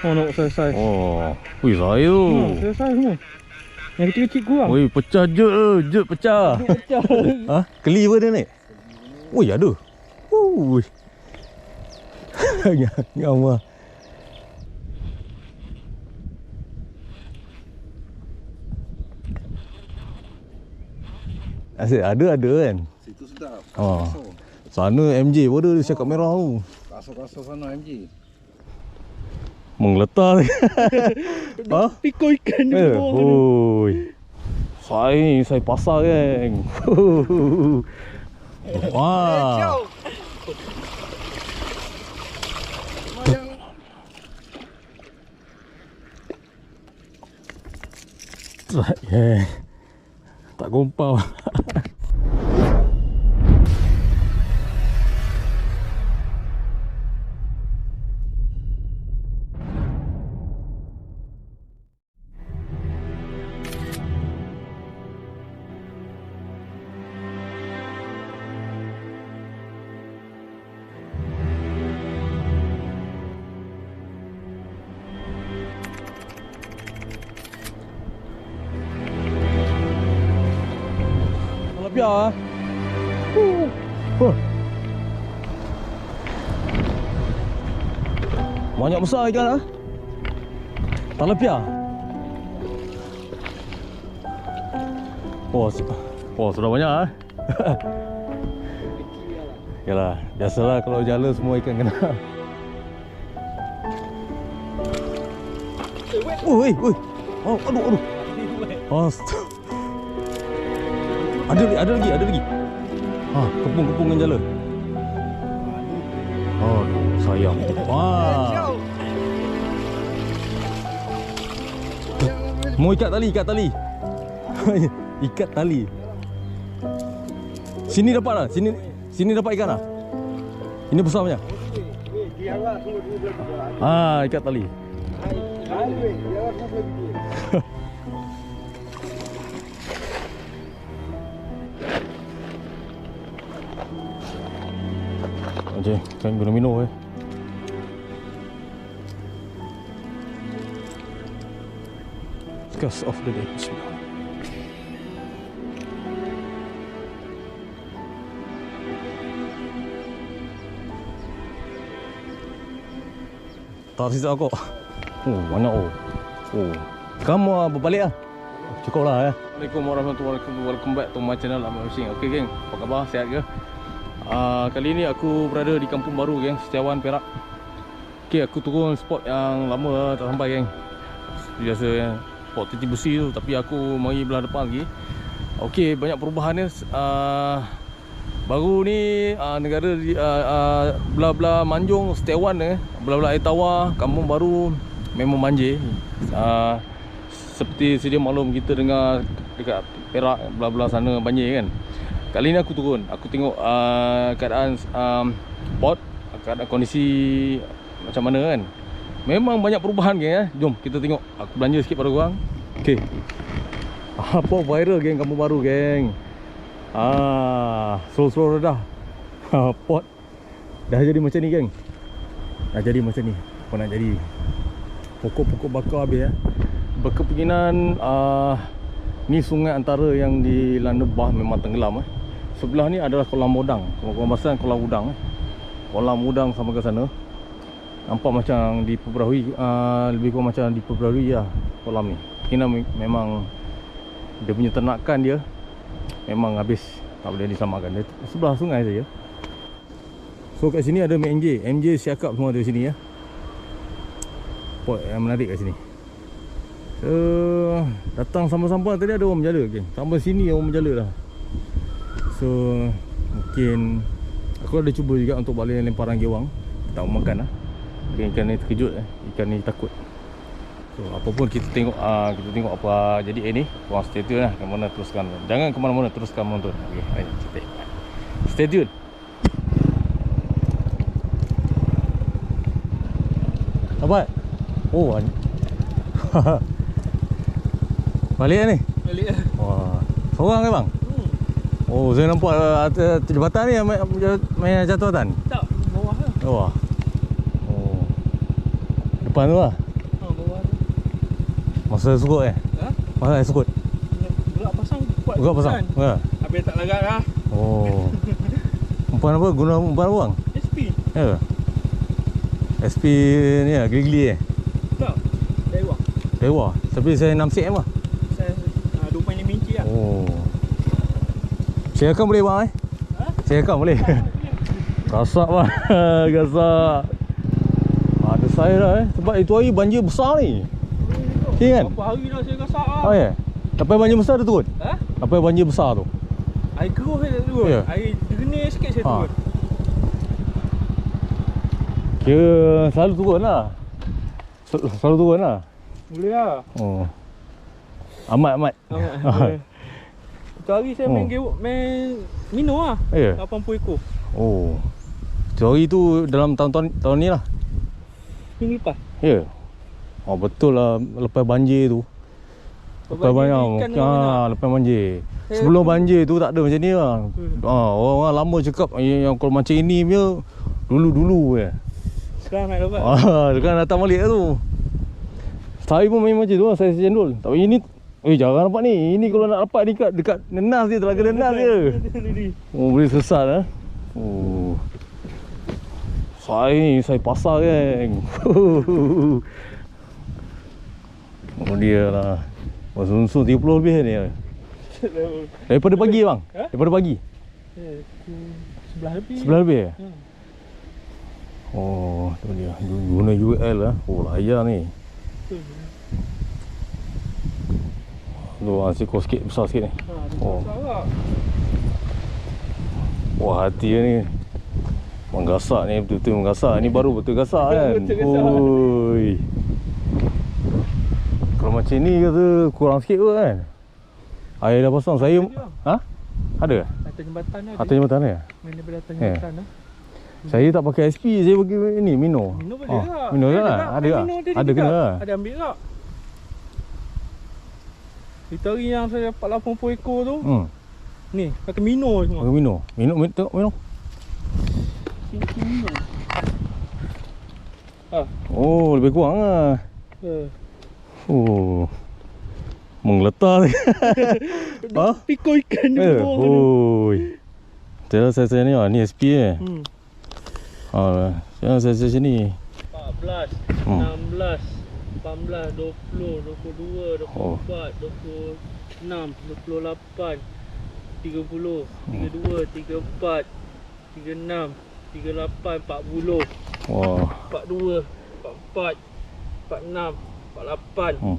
Oh nak selesai. Oh. Wih, saya tu. Oh, selesai semua. Yang kecil-kecil kurang. Wih, pecah jut tu. Jut pecah. Pecah. Ha? Keli apa dia ni? Wih, ada. Wih. Ngam lah. Asyik ada ada kan. Situ sedap. Oh. Sana MJ pun ada cakap merah tu. Kasar-kasar sana MG. Menggeletar. ha? Pikul ikan Eh, bawah tu. oi. Saya ni, saya pasar geng. Wah. Tak, yeah. tak gumpau. Huh. Banyak besar ikan ah. Tak lepiah. Oh, oh sudah banyak ah. Yalah, biasalah kalau jala semua ikan kena. Oh, weh, weh. Oh, aduh, aduh. Astaga. Ada lagi, ada lagi, ada lagi. Ha, kepung-kepung dengan jala. Aduh, sayang. Wah. Mau ikat tali, ikat tali. ikat tali. Sini dapat lah, sini sini dapat ikan lah. Ini besar punya. Dua belah tiga. Ah, ikat tali. Okey, kan guna minum eh. Discuss of the day. Bismillah. Tak sisa aku. Oh, banyak oh. Oh. Kamu ah, berbalik ah. Cukup lah ya. Assalamualaikum warahmatullahi wabarakatuh. Welcome back to my channel Ahmad Fishing. Okey geng, apa khabar? Sihat ke? Uh, kali ni aku berada di kampung baru geng, Setiawan Perak. Okey, aku turun spot yang lama tak sampai geng. Biasa ya. Spot titik besi tu tapi aku mari belah depan lagi. Okey, banyak perubahan ni. Uh, baru ni uh, negara di uh, uh, belah-belah Manjung, Setiawan eh, belah-belah air tawar, kampung baru memang banjir. Uh, seperti sedia maklum kita dengar dekat Perak belah-belah sana banjir kan. Kali ni aku turun. Aku tengok uh, keadaan um, port, keadaan kondisi macam mana kan. Memang banyak perubahan geng eh. Jom kita tengok. Aku belanja sikit pada korang. Okey. Apa viral geng kampung baru geng. Ah, slow-slow dah. Ah, pot dah jadi macam ni geng. Dah jadi macam ni. Apa nak jadi? Pokok-pokok bakar habis eh. Berkepinginan uh, ni sungai antara yang dilanda bah memang tenggelam eh. Sebelah ni adalah kolam udang. Kalau korang perasan kolam udang. Kolam udang sama ke sana. Nampak macam diperbarui uh, lebih kurang macam diperbarui lah kolam ni. Kena me- memang dia punya ternakan dia memang habis tak boleh disamakan. Dia sebelah sungai saja. So kat sini ada MJ. MJ siakap semua ada sini ya. Pot yang menarik kat sini. So, datang sampai-sampai tadi ada orang berjala geng. Sampai sini orang berjala dah. So, mungkin aku ada cuba juga untuk balik lemparan gewang. Tak mau makan lah. Mungkin ikan ni terkejut eh. Ikan ni takut. So, apa pun kita tengok uh, kita tengok apa jadi eh ni. Korang stay tune lah. Ke mana teruskan. Jangan ke mana-mana teruskan menonton. Okey, baik. Cantik. Stay tune. Apa? Oh, an- Balik lah ni? Balik lah. Wah, seorang ke bang? Oh, saya nampak uh, atas jembatan ni yang main, main jatuh hutan. Tak, bawah lah. Wah. Oh. Depan tu lah. Masa surut eh? Ha? Masa air surut? Gerak pasang kuat. Gerak pasang? kan? Ya. Habis tak larat lah. Oh. Umpan apa? Guna umpan apa bang? SP. Ya. SP ni lah, geli-geli eh. Tak. Dewa. Dewa. Tapi saya 6 cm lah. Saya uh, 2.5 inci lah. Oh. Saya akan boleh bang eh? Ha? Saya akan boleh. Gasak bang. Gasak. Ada saya dah eh. Sebab itu hari banjir besar ni. Ya kan? Berapa hari dah saya gasak lah. Oh ya. Yeah. Lepas banjir besar tu turun? Ha? Lepas banjir besar tu? Air keruh saya tak turun. Ya. Air jernih sikit saya Ha. turun. Kira selalu turun lah. Sel- Selalu turun lah. Boleh lah. Oh. Amat amat. Amat. Itu hari saya main Oh. game main Mino lah. Ya. 80 ekor. Oh. Itu hari tu dalam tahun-tahun tahun ni lah. Minggu lepas. Ya. Oh betul lah lepas banjir tu. Lepas banjir, ikan ah, lepas banjir. Saya- Sebelum banjir tu tak ada macam ni lah. Hmm. Ah, orang lama cakap yang, yang kalau macam ini punya dulu-dulu je. Sekarang nak dapat. Ah, kan datang balik lah tu. Saya pun main macam tu lah, saya cendol. Tapi ini Eh jarang dapat ni. Ini kalau nak dapat dekat dekat nenas dia, telaga nenas dia. Oh boleh sesat eh. Oh. Saya ni saya pasar kan. oh dia lah. Masa unsur 30 lebih ni. Daripada pagi bang. Ha? Daripada pagi. Eh, Sebelah lebih. Sebelah lebih. eh? Hmm. Oh, tu dia. Guna UL lah. Oh, layar ni. Tu ah, siko sikit besar sikit ni. Ha, Oh. Wah, hati dia ni. Menggasak ni betul-betul menggasak. Ni baru betul gasak kan. Betul gasak. Oi. Kalau macam ni kata kurang sikit kot kan. Air dah pasang. Saya Ha? Ada ke? Atas jembatan lah. Atas jembatan ni? Daripada atas Eh. jembatan lah. Saya tak pakai SP, saya pakai ni Mino. Mino boleh Ah, tak? Mino? Ada tak? Mino tadi Ada kena lah. Ada ambil tak? Itu hari yang saya dapat 80 ekor tu Hmm. Ni pakai Mino semua Pakai Mino. Mino, Mino tengok Mino. Mino Ah, Oh, lebih kurang lah. eh. Oh. Menggeletar ni. ha? Pikul ikan di Eh, tu oi. Saya saya saya ni ah, ni SP eh. Hmm. Saya saya saya sini. 14, Hmm. 16, 18, 20, 22, 24, Oh. 26, 28, 30, 32, 34, 36, 38, 40, Wah. 42, 44, 46, 48, Hmm.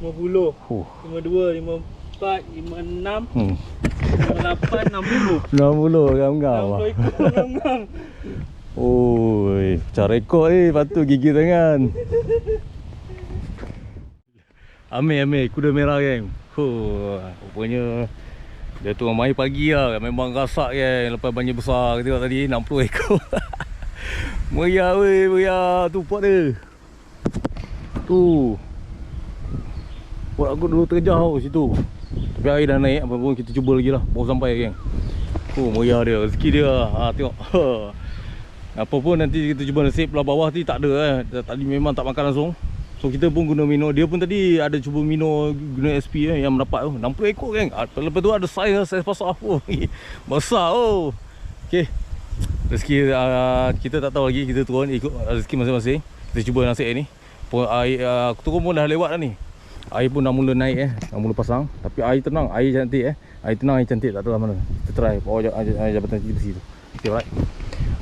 50, Huh. 52, 54, 56, Hmm. 58, 60. 60 gam-gam. 60 ekor ngam-ngam. Oi, pecah rekod ni patut gigi tangan. Amir Amir kuda merah geng. Huh, rupanya dia tu main pagi lah. Memang rasak kan Lepas banjir besar Kita tengok tadi 60 ekor. Meriah weh Meriah. Tu pot dia. Tu. Pot aku dulu terjah tau situ. Tapi air dah naik Apa pun kita cuba lagi lah. Baru sampai geng. Oh meriah dia. Rezeki dia. Ha, Tengok. Apa pun nanti kita cuba nasib Belah bawah ni tak ada eh. Tadi memang tak makan langsung So kita pun guna Mino Dia pun tadi ada cuba Mino Guna SP eh, yang mendapat tu. 60 ekor Ah, Lepas tu ada saiz Saiz pasar apa? Besar oh. Okay Rezeki uh, kita tak tahu lagi. Kita turun ikut rezeki masing-masing. Kita cuba nasib ni. Pun air uh, turun pun dah lewat dah ni. Air pun dah mula naik eh. Dah mula pasang. Tapi air tenang. Air cantik eh. Air tenang air cantik. Tak tahu lah mana. Kita try. Bawah jab- jab- jabatan tinggi besi tu. Okay alright.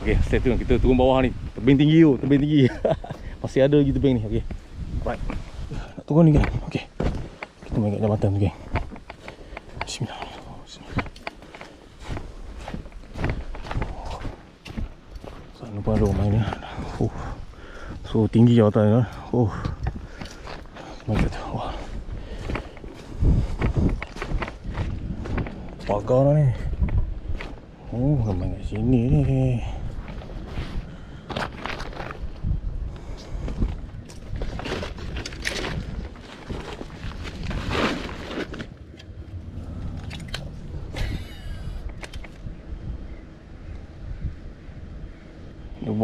Okay stay tune. Kita turun bawah ni. Tebing tinggi tu Tebing tinggi. Masih ada lagi tebing ni. Okay Alright Nak turun ni kan Okay Kita main kat jabatan tu geng. Bismillahirrahmanirrahim Sana pun ada main ni. Oh So tinggi jawatan ni Oh Main kat tu. Wah. Pagar lah ni. Oh orang main kat sini ni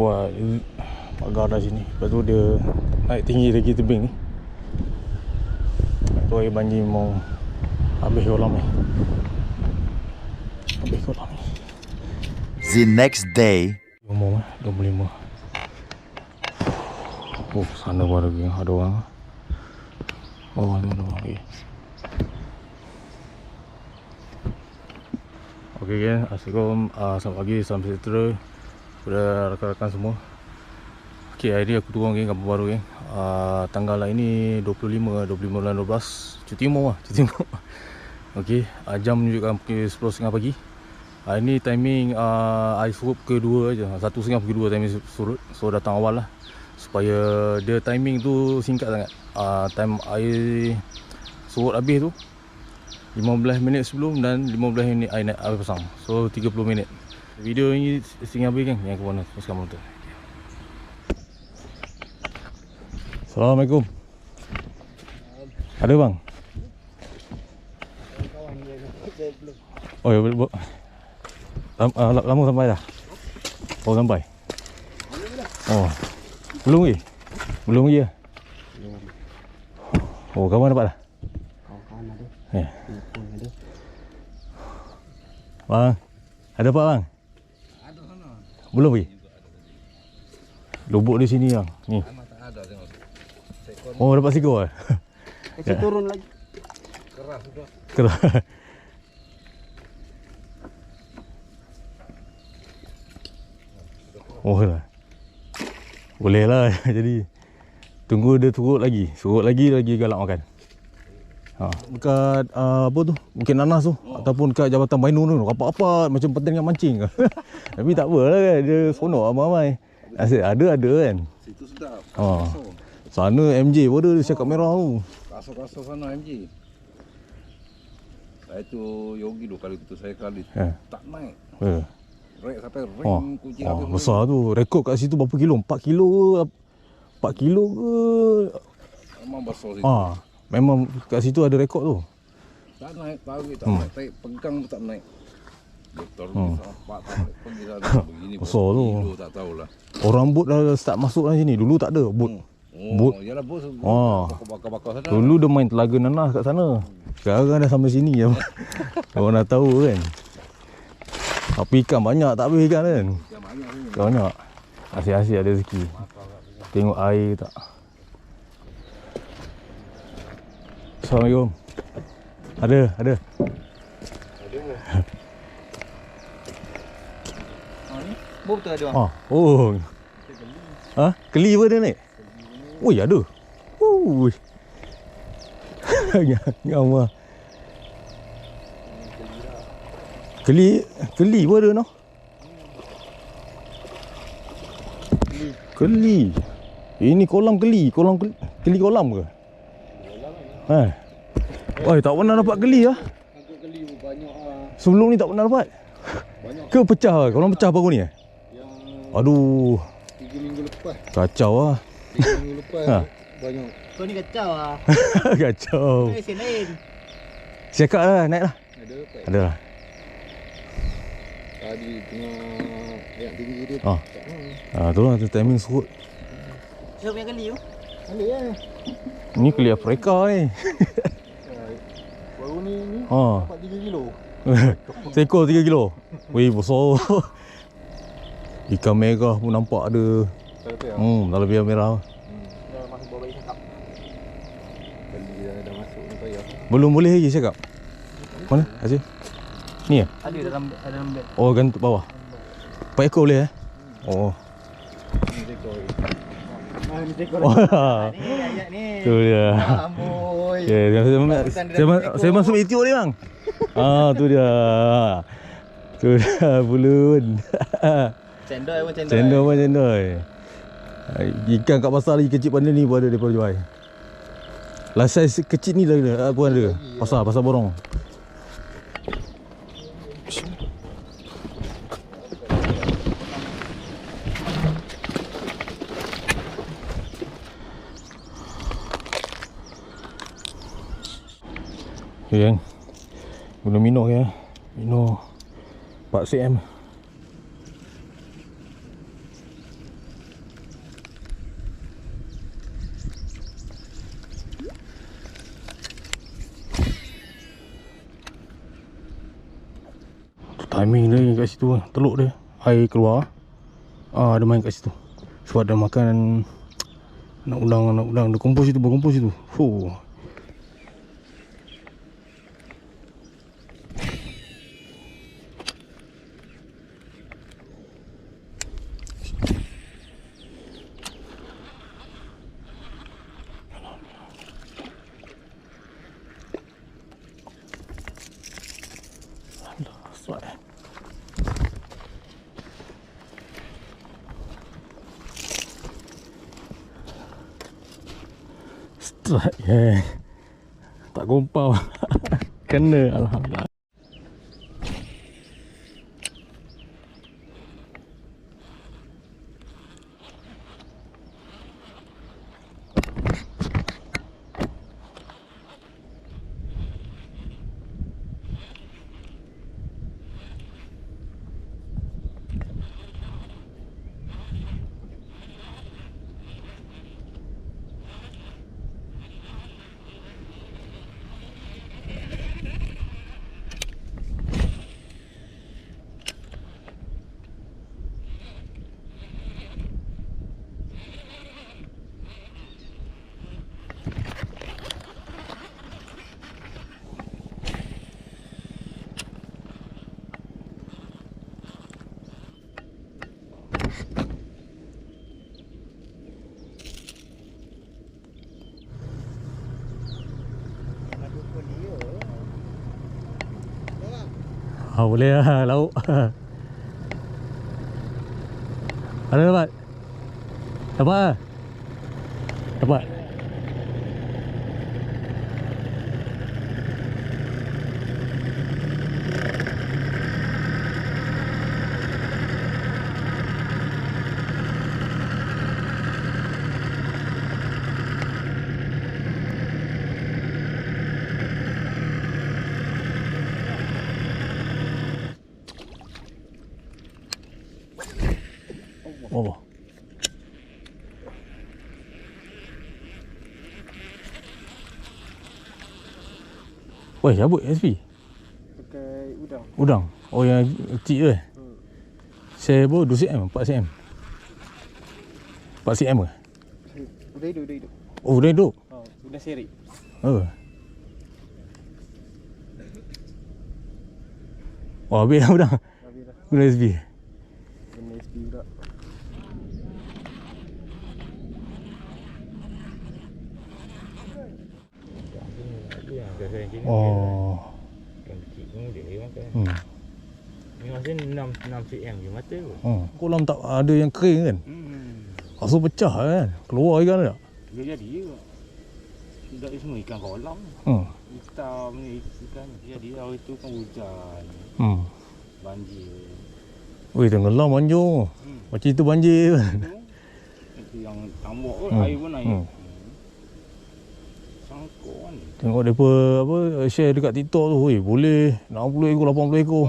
buat pagar dah sini Lepas tu dia naik tinggi lagi tebing ni tu air banjir mau habis kolam ni. Habis kolam ni. The next day. Umum eh, 25. Oh, sana ada lagi. Ada orang. Oh, ada orang lagi. Okey kan, Assalamualaikum. Uh, selamat pagi, salam sejahtera kepada rakan-rakan semua. Okey, hari ni aku turun geng kampung baru geng. Uh, tanggal lah ini 25 25 bulan 12. Cuti umur lah, cuti umur. Okey, uh, jam menunjukkan pukul 10.30 pagi. Hari ni timing uh, air surut kedua aja. Satu setengah pukul dua timing surut. So datang awal lah. Supaya dia timing tu singkat sangat. Uh, time air surut habis tu 15 minit sebelum dan 15 minit air naik air pasang. So 30 minit. Video ni setengah habis kan yang ke mana teruskan motor. Assalamualaikum. Ada bang? Oh ya boleh. boleh. Lam, uh, lama sampai dah? Oh sampai? Oh Belum lagi? Belum lagi lah? Oh kawan dapat dah? Kawan ada. Ada. Bang Ada dapat bang? Belum lagi? Lubuk di sini Ni ada tengok. Sekon Oh dapat sigur eh? kecil turun lagi. Keras sudah. Keras Oh lah Boleh lah Jadi Tunggu dia turut lagi Surut lagi lagi galak makan ha. Dekat uh, Apa tu Bukit Nanas tu oh. Ataupun dekat Jabatan Bainu tu Rapat-rapat Macam pertandingan mancing Tapi tak apa lah kan Dia seronok ramai-ramai Asyik ada ada kan Situ sedap. ha. Sana MJ pun ada Dia cakap merah tu Kasar-kasar sana MG. Saya tu Yogi dua kali tu saya kali Ya. tak naik. eh. Rek sampai ring Oh, kucing oh habis. besar tu. Rekod kat situ berapa kilo? 4 kilo ke? 4 kilo ke? Memang besar situ. Ah, memang kat situ ada rekod tu. Tak naik, tarik tak Hmm. naik, tarik pegang pun tak naik. Doktor Hmm. hmm. sampai tak naik pergi sana begini. Besar tu. Tak tahulah. Orang bot dah start masuk dalam sini. Dulu tak ada bot. Oh, Bot. Yalah bos. Oh. Bakar-bakar sana. Dulu dia main telaga nanas kat sana. Sekarang dah sampai sini je. Orang dah tahu kan. Tapi ikan banyak tak habis ikan kan. Yang banyak ni. Banyak. Asyik-asyik ada rezeki. Tengok air tak. Assalamualaikum. Ada, ada. Bos betul ada. Ah, oh. Ha? Keli apa dia naik? Ui, ada. Ui. Ngam ah. Keli, keli apa dia noh? Keli. Ini kolam keli, kolam keli, keli kolam ke? Ha. Oi, tak pernah dapat keli ah. Keli banyak ah. Sebelum ni tak pernah dapat. Banyak Ke pecah ah? Kolam pecah baru ni eh? yang Aduh, 3 minggu lepas. kacau ah. 3 minggu lepas Ha. banyak. Kau ni kacau lah. kacau. Kau lesen lain. Siakak lah, naik lah. Ada? Ada lah. Tadi tengah yang tinggi dia. Ah. Ah, tu lah, timing surut. Siapa yang kali tu? Ada ya. Ni keli Afrika ni. Baru ni ni ha. dapat 3 kilo. Seekor 3 kilo. Weh, besar. Ikan merah pun nampak ada. Ya. Hmm, dah lebih merah. Dah masuk bawa bayi cakap. Kali dah, dah masuk ni payah. Belum boleh lagi cakap. Mana? Asyik. Ni eh? Ada dalam ada dalam beg. Oh, gantung bawah. Empat ekor boleh eh? Tekor. Oh, Ni ayat ni. tu dia. Amboi. Okay, saya, saya, saya, ma- saya masuk YouTube ni bang. Ah, tu dia. Tu dia bulun. Cendol pun cendol. Cendol pun cendol. Ikan kat pasar lagi kecil pada ni pun ada daripada jual. Last size kecil ni lagi ada, pun ada. Pasar, pasar borong. Okay, kan? Belum minum ya. Minum 4 cm. Timing dia kat situ eh. Teluk dia Air keluar Ah, Dia main kat situ Sebab dia makan Nak udang, Nak udang Dia kumpul situ Berkumpul situ Fuh Strike eh Tak kompau Kena Alhamdulillah Ah, boleh lah lauk. Ada dapat? Dapat lah? Dapat? Oh. Weh, cabut SP. Pakai udang. Udang. Oh yang kecil tu eh. Saya berapa 2 cm, 4 cm. 4 cm ke? Udah hidup, udah hidup. Oh, dah hidup. Oh, udah seri. Oh. Wah, habis dah udang. Habis dah. Guna SP. Kena SP pula. Oh. Yang kecil ni dia makan. Hmm. Masa 6 6 cm je mata tu. Hmm. Kolam tak ada yang kering kan? Hmm. Asal pecah kan? Keluar ikan tak? Dia jadi juga. Tidak semua ikan kolam. Hmm. Hitam ni ikan. Jadi hari tu kan hujan. Hmm. Banjir. Weh, tenggelam banjir. Hmm. Macam itu banjir kan? Itu yang tambak pun Hmm. air pun naik. Hmm. Hmm. Tengok mereka apa share dekat TikTok tu. Weh, boleh 60 ekor, 80 ekor.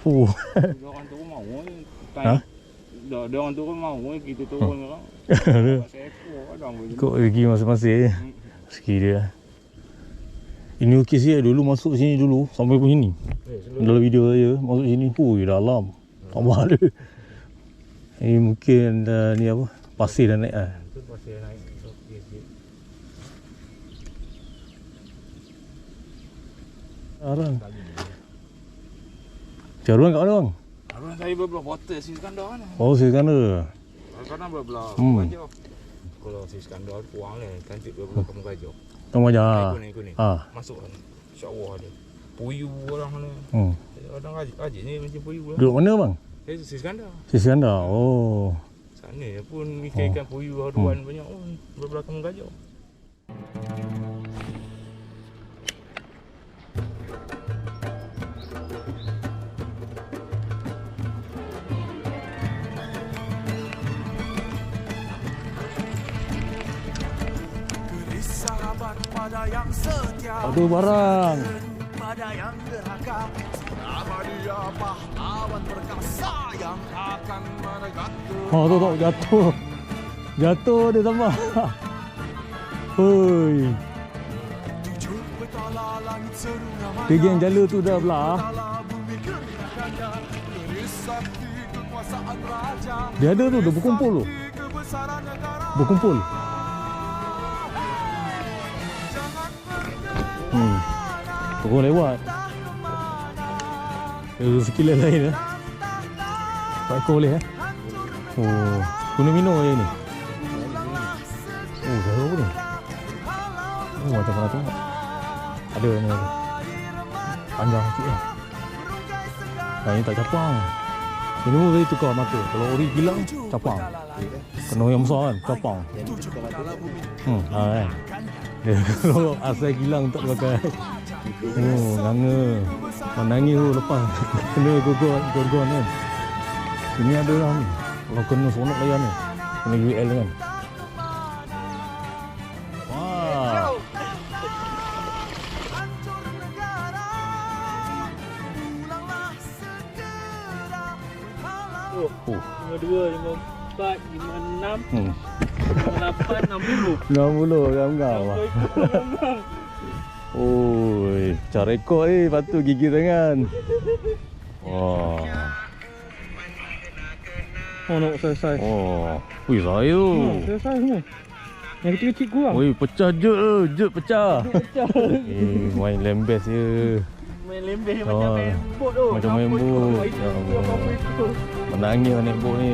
Fuh. dia orang tu mau ni. Ha? Dia, dia orang tu pun mau ni kita turun orang. Kadang boleh. Ikut rezeki masing-masing. Hmm. Rezeki dia. Ini okey sih dulu masuk sini dulu sampai pun sini. Eh, Dalam video saya masuk sini. Hui, dalam. Tambah ada. Ini mungkin uh, ni apa? Pasir dah naik ah. tu pasal naik. Okey sikit. Arang. Jaruan kat mana bang? Abang saya berbelah botol si Iskandar kan. Oh, saya sana. Kadang berbelah Hmm. gajah. Kalau si Iskandar kurang lah. Cantik berbelah kamu gajah. Tengok aja. Naik kuning kuning. Ah. Masuk kan. InsyaAllah dia. Puyu orang mana. Hmm. Orang rajin, ni macam puyu lah. Duduk mana bang? Saya si Iskandar. Sisi anda. Oh. Sana pun ikan-ikan puyu haruan banyak pun. Berbelah kamu gajah. Pada yang setia Aduh barang. Pada yang derhaka dia pahlawan perkasa Yang akan menegakkan Oh tu tu jatuh. Jatuh dia tambah. Hui. Seru nama Dia geng jala tu dah belah. Raja Dia ada tu, dia berkumpul tu. Negara Berkumpul. Hmm. Turun lewat. Ada sekilas lain eh. Tak ekor boleh eh. Oh, guna minum je ni. Oh, dah apa ni? Oh, macam mana tengok. Ada ni ada. Panjang sikit lah. Nah, ini tak capang. Ini pun boleh tukar mata. Kalau ori hilang, capang. Kena yang besar kan, capang. Hmm, ha, kan. Dia kalau asal hilang tak pakai. Oh, nganga. Oh, nangis tu lepas kena gogon gogon kan. Sini ada lah ni. Kalau kena sonok layan ni. Kena UL kan. Oh. Lima dua, lima empat, lima enam, Hmm. Lima lapan, enam puluh. 60 gram kau. Oi, cara rekod eh, patut gigi tangan. Wah. Oh, nak selesai. Oh. Ui, saya tu. Selesai semua. Yang kecil-kecil kurang. Oi, pecah jet tu. Jet pecah. eh, main lembes je. Main lembeh Oh, macam main bot tu. macam main Apa bot. Ya Allah. Menangis naik bot ni.